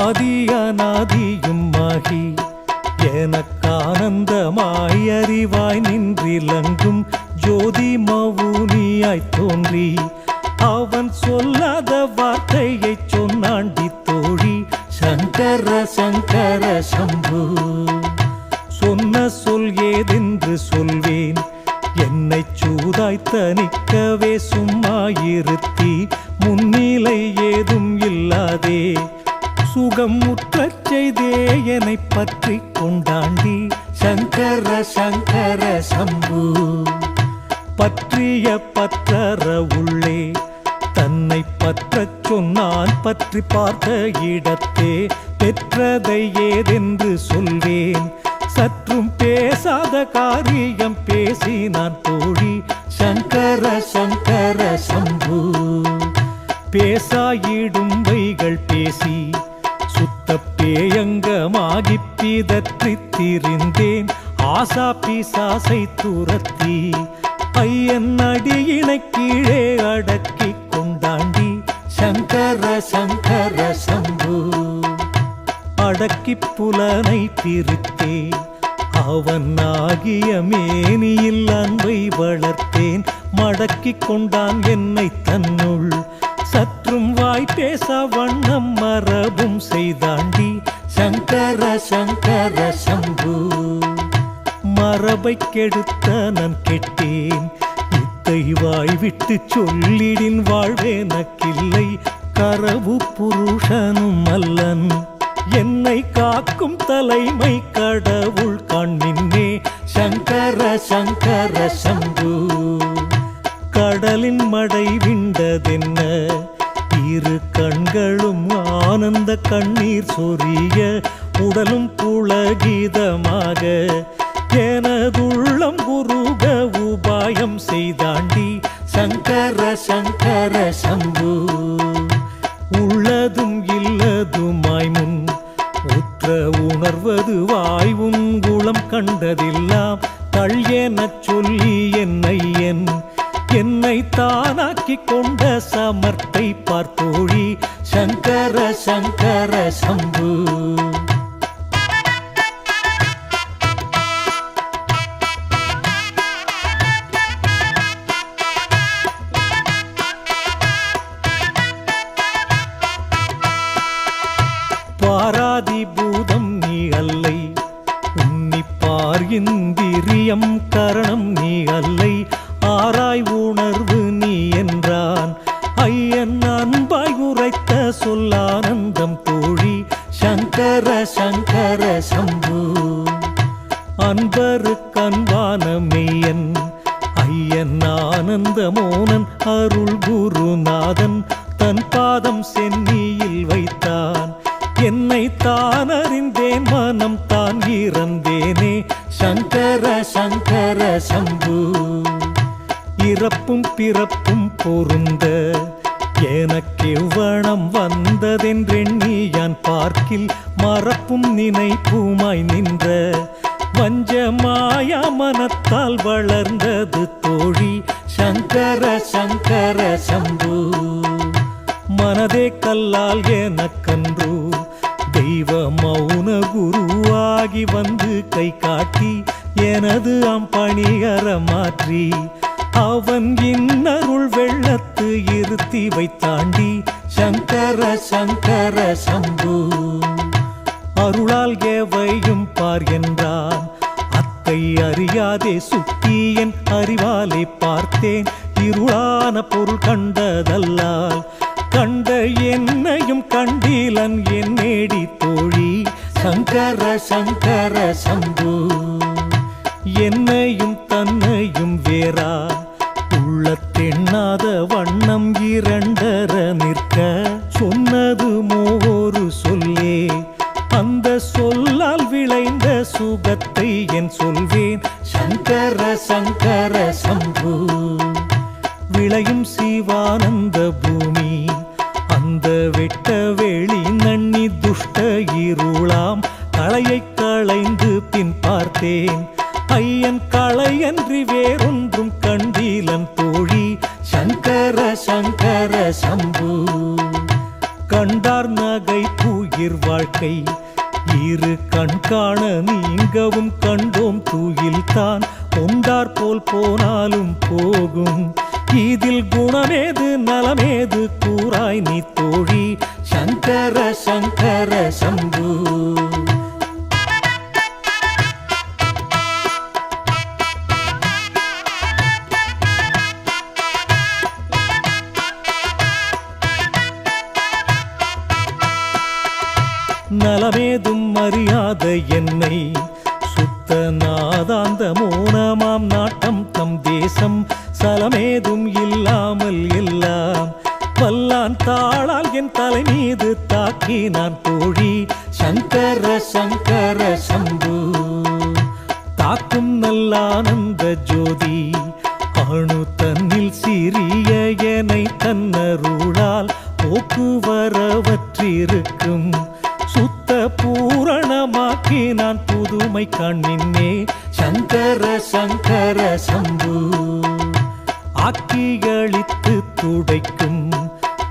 அனாதியும் ஆகி எனக்கானந்தமாய் அறிவாய் நின்றிலங்கும் ஜோதி மவுனியாய் தோன்றி. அவன் சொல்லாத வார்த்தையை சொன்னாண்டி தோழி. சங்கர சங்கர சம்பு சொன்ன சொல் ஏதென்று சொல்வேன். என்னை சூதாய் தணிக்கவே சும்மா இருத்தி முன்னிலை ஏதும் இல்லாதே. சுகம் முற்றச் செய்தே என்னை பற்றி கொண்டாண்டி. சங்கர சங்கர சம்பு பற்றிய பற்றற உள்ளே தன்னை பற்றச் சொன்னான் பற்றி பார்த்த இடத்தே பெற்றதை ஏதென்று சொல்வேன். சற்றும் பேசாத காரியம் பேசி நான் தோழி. சங்கர சங்கர சம்பு பேசாயிடும் வைகள் பேசி சுத்த பேயங்கமாகி பிதற்றி திரிந்தேன் ஆசா பிசாசை துரத்தி ஐயன் அடியினை கீழே அடக்கி கொண்டாண்டி. சங்கர சங்கர சம்பு அடக்கி புலனை பிரித்தே. அவன் ஆகிய மேனியில் அன்பை வளர்த்தேன். மடக்கிக் கொண்டான் என்னை தன்னுள் சற்றும் வாய் பேச வண்ணம் மரபும் செய்தாண்டி. சங்கர சங்கர சம்பு. மரபை கெடுத்த நான் கெட்டேன். இத்தை வாய் விட்டு சொல்லிடின் வாழ்வே நக்கில்லை. கரவு புருஷனும் அல்லன். என்னை காக்கும் தலைமை கடவுள் கண்ணின்னே சங்கர சங்கர சம்பு. கடலின் மடை விண்டதென்ன? இரு கண்களும் ஆனந்த கண்ணீர் சொரிய உடலும் புலகீதமாக எனதுள்ளம் குருக உபாயம் செய்தாண்டி சங்கர சங்கர சம்பு. பாராதி பூதம் நீ அல்லை. உன்னிப்பார் இந்திரியம் கரணம் நீ அல்லை. ஆராய் உணர்வு சொல்லானந்தம் தோழி சங்கர சங்கர சம்பு. அன்பருக்கன்பான மெய்யன் ஐயன் ஆனந்த மோனன் அருள் குருநாதன் தன் பாதம் சென்னியில் வைத்தான். என்னை தான் அறிந்தேன் மனம் தான் இறந்தேனே சங்கர சங்கர சம்பு. இறப்பும் பிறப்பும் பொருந்த அழகில் மறப்பும் நினைப்புமாய் நின்ற வஞ்ச மாயா மனத்தால் வளர்ந்தது தோழி. சங்கர சங்கர சம்பு. மனதே கல்லால் எனக்கன்று தெய்வ மௌன குருவாகி வந்து கை காட்டி எனது அம்பணிகர மாற்றி அவன் இன்னருள் வெள்ளத்து இருத்தி வைத்தாண்டி. சங்கர சங்கர சம்பு. எவையும் பார் என்றான் அத்தை அறியாதே சுத்தி என் அறிவாலே பார்த்தேன். இருளான பொருள் கண்டதல்லால் கண்ட என்னையும் கண்டீலன் என் நேடி தோழி. சங்கர சங்கர சம்பு என்னையும் தன்னையும் வேறா. உள்ளத்தெண்ணாத வண்ணம் இரண்டு சம்பு. விளையும் சிவானந்த பூமி. அந்த வெட்ட வெளி நன்னி துஷ்ட இருளாம். களையை களைந்து பின் பார்த்தேன். ஐயன் களையன்றி வேறொன்றும் கண்டீலன் தோழி. சங்கர சங்கர சம்பு. கண்டார் நகை புயிர் வாழ்க்கை. இரு கண் காண நீங்கவும் கண்டோம் தூயில்தான். கொண்டார் போல் போனாலும் போகும். இதில் குணமேது நலமேது கூறாய் நீ தோழி. சங்கர சங்கர சம்பூ. நான் தாளால் என் தலை மீது தாக்கி நான் தோழி. சங்கர சங்கர சம்பு தாக்கும் நல்லானந்த ஜோதி. அணு தன்னில் சிறிய எனை தன்னருளால் போக்குவரவற்றிருக்கும். சுத்த பூரணமாக்கி நான் புதுமை கண்ணின்னே. சங்கர சங்கர சம்பு ஆக்கிகளித்து துடைக்கும்.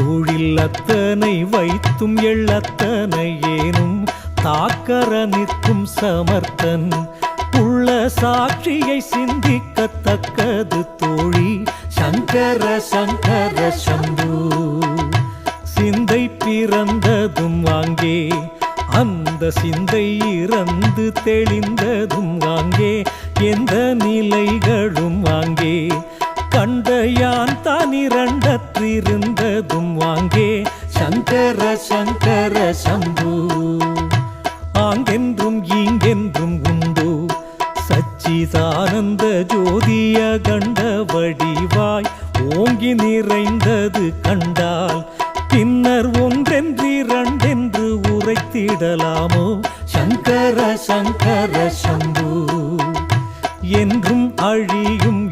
தொழில் அத்தனை வைத்தும் எள்ளத்தனை ஏனும் தாக்கர நிற்கும் சமர்த்தன். உள்ள சாட்சியை சிந்திக்கத்தக்கது தோழி சங்கர சங்கர சம்பு. சிந்தை பிறந்ததும் வாங்கே அந்த சிந்தை இறந்து தெளிந்ததும் வாங்கே எந்த நிலைகளும்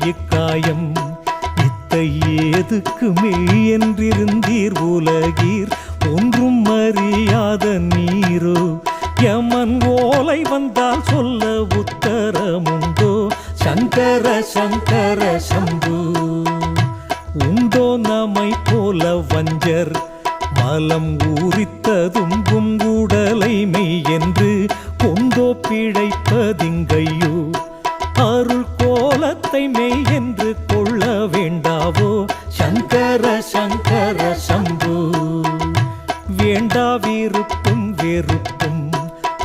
இக்காயம் இத்தை ஏதுக்குமே என்றிருந்தீர் உலகீர்? ஒன்றும் அறியாத நீரோ யமன் ஓலை வந்தால் சொல்ல உத்தரமுண்டோ? சங்கர சங்கர சம்பு உண்டோ நம்மை போல வஞ்சர்? மலம் ஊறித்ததும் உடலை மெய் என்று கொண்டோ பிழைப்பதிங்கையோ? கோலத்தை மெய் என்று கொள்ள வேண்டாவோ? சங்கர சங்கர சம்பு. வேண்டாவிருப்பும் வெறுப்பும்.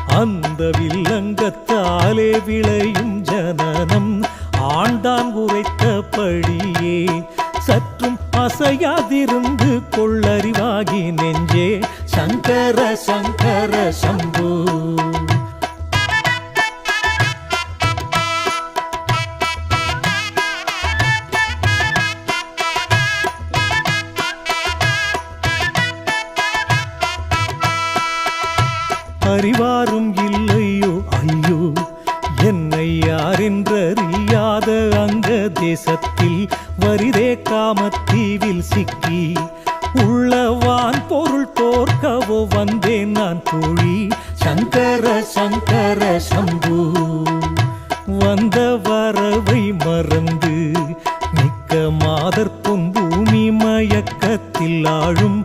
அந்த வில்லங்கத்தாலே விளையும் ஜனனம். ஆண்டான் உரைத்தபடியே சற்றும் அசையாதிருந்து கொள்ளறிவாகி நெஞ்சே. சங்கர சங்கர சம்பு. அறிவாரும் இல்லையோ? ஐயோ என்னை யாரென்றறியாத அங்க தேசத்தில் வரிதே காமத்தீவில் சிக்கி உள்ளவான் பொருள் தோற்கவோ வந்தேன் நான் தோழி. சங்கர சங்கர சம்பு வந்த வரவை மறந்து மிக்க மாதர் பூமி மயக்கத்தில் ஆழும்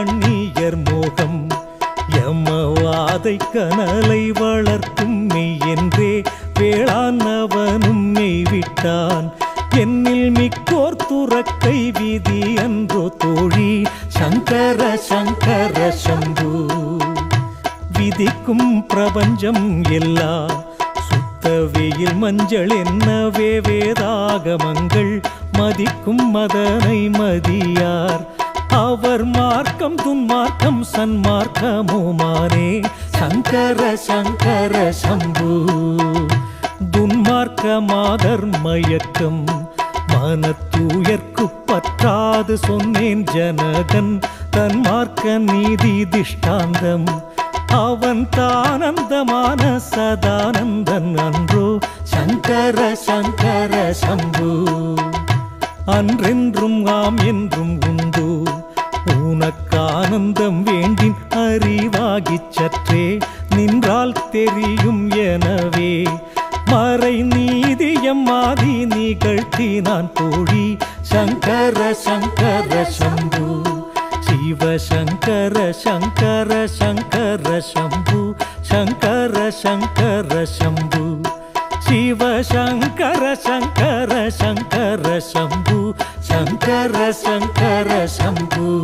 கண்ணீயர் மோகம் யமவாதை கனலை வளர்க்கும் மெய் என்றே வேளாண் அவனும் மெய் விட்டான் என்னில் மிக்கோர் துறக்கை விதி அன்றோ தோழி சங்கர சங்கர சம்பு. விதிக்கும் பிரபஞ்சம் எல்லா சுத்த வெயில் மஞ்சள் என்னவே வேதாகமங்கள் மதிக்கும் மதனை மதியார். அவர் மார்க்கம் துன்மார்க்கம் சன்மார்க்கமுமானே சங்கர சங்கர சம்பு துன்மார்க்க மாதர் மயக்கம். மனத்தூயர்க்கு பற்றாது சொன்னேன் ஜனகன் தன் மார்க்க நீதி திஷ்டாந்தம். அவன் தானந்தமான சதானந்தன் அன்றோ. சங்கர சங்கர சம்பு அன்றென்றும் ஆம் என்றும் உண்டு. ஆனந்தம் வேண்டின் அறிவாகிச் சற்றே நின்றால் தெரியும் எனவே. மறை நீதியம் மாதி நிகழ்த்தி நான் போழி. சங்கர சங்கர சம்பு. சிவ சங்கர சங்கர சங்கர சம்பு. சங்கர சங்கர சம்பு. சிவ சங்கர சங்கர சங்கர சம்பு. சங்கர சங்கர சம்பு.